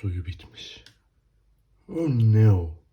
Suyu bitmiş. O ne o?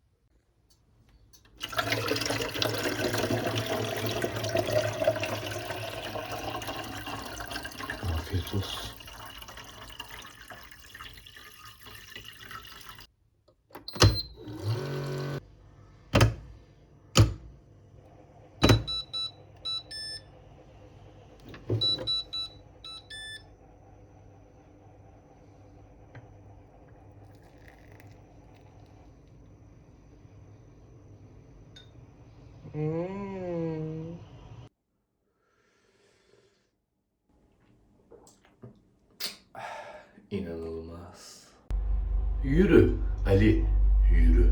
İnanılmaz. Yürü Ali, yürü.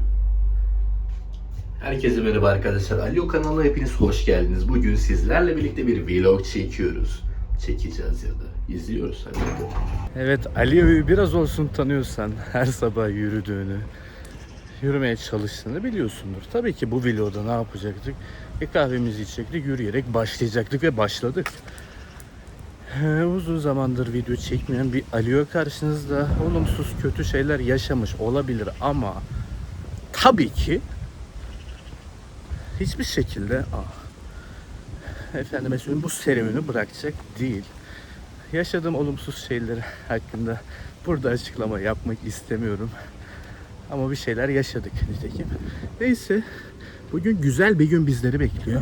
Herkese merhaba arkadaşlar. Ali O kanalına hepiniz hoş geldiniz. Bugün sizlerle birlikte bir vlog çekiyoruz. Çekeceğiz ya da izliyoruz hadi. Evet Ali'yi biraz olsun tanıyorsan her sabah yürüdüğünü, yürümeye çalıştığını biliyorsundur. Tabii ki bu vlogda ne yapacaktık? Bir kahvemizi içecektik, yürüyerek başlayacaktık ve başladık. Ee, uzun zamandır video çekmeyen bir Aliyo karşınızda olumsuz kötü şeyler yaşamış olabilir ama tabii ki hiçbir şekilde ah, efendime söyleyeyim bu serüveni bırakacak değil. Yaşadığım olumsuz şeyler hakkında burada açıklama yapmak istemiyorum. Ama bir şeyler yaşadık nitekim. Neyse bugün güzel bir gün bizleri bekliyor.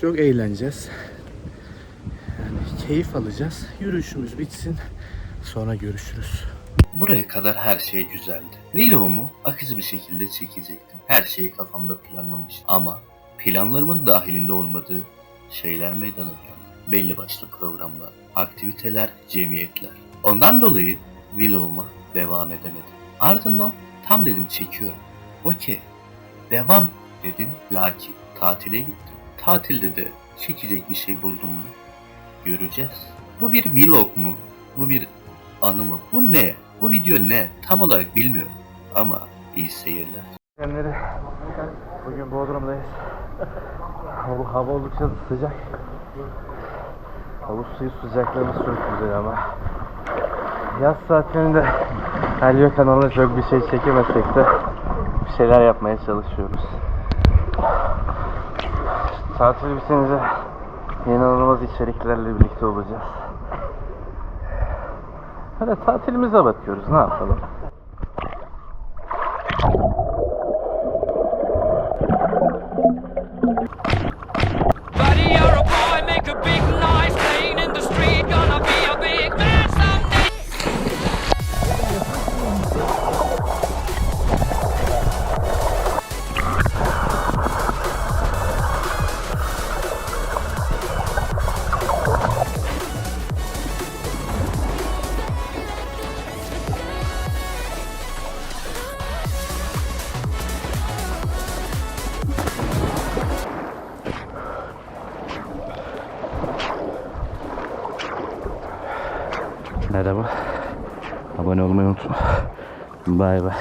Çok eğleneceğiz. Yani keyif alacağız. Yürüyüşümüz bitsin. Sonra görüşürüz. Buraya kadar her şey güzeldi. Vlogumu akıcı bir şekilde çekecektim. Her şeyi kafamda planlamıştım. Ama planlarımın dahilinde olmadığı şeyler meydana geldi. Belli başlı programlar, aktiviteler, cemiyetler. Ondan dolayı vloguma devam edemedim. Ardından tam dedim çekiyorum. Okey. Devam dedim. Lakin tatile gittim. Tatilde de çekecek bir şey buldum mu? Göreceğiz. Bu bir vlog mu? Bu bir anı mı? Bu ne? Bu video ne? Tam olarak bilmiyorum. Ama iyi seyirler. Bugün Bodrum'dayız. Hava, hava oldukça sıcak. Havuz suyu sıcaklığımız çok güzel ama. Yaz saatlerinde Helio kanalına çok bir şey çekemesek de bir şeyler yapmaya çalışıyoruz. Tatil bitince inanılmaz içeriklerle birlikte olacağız. Hadi tatilimize bakıyoruz ne yapalım. Merhaba. Abone olmayı unutma. Bay bay.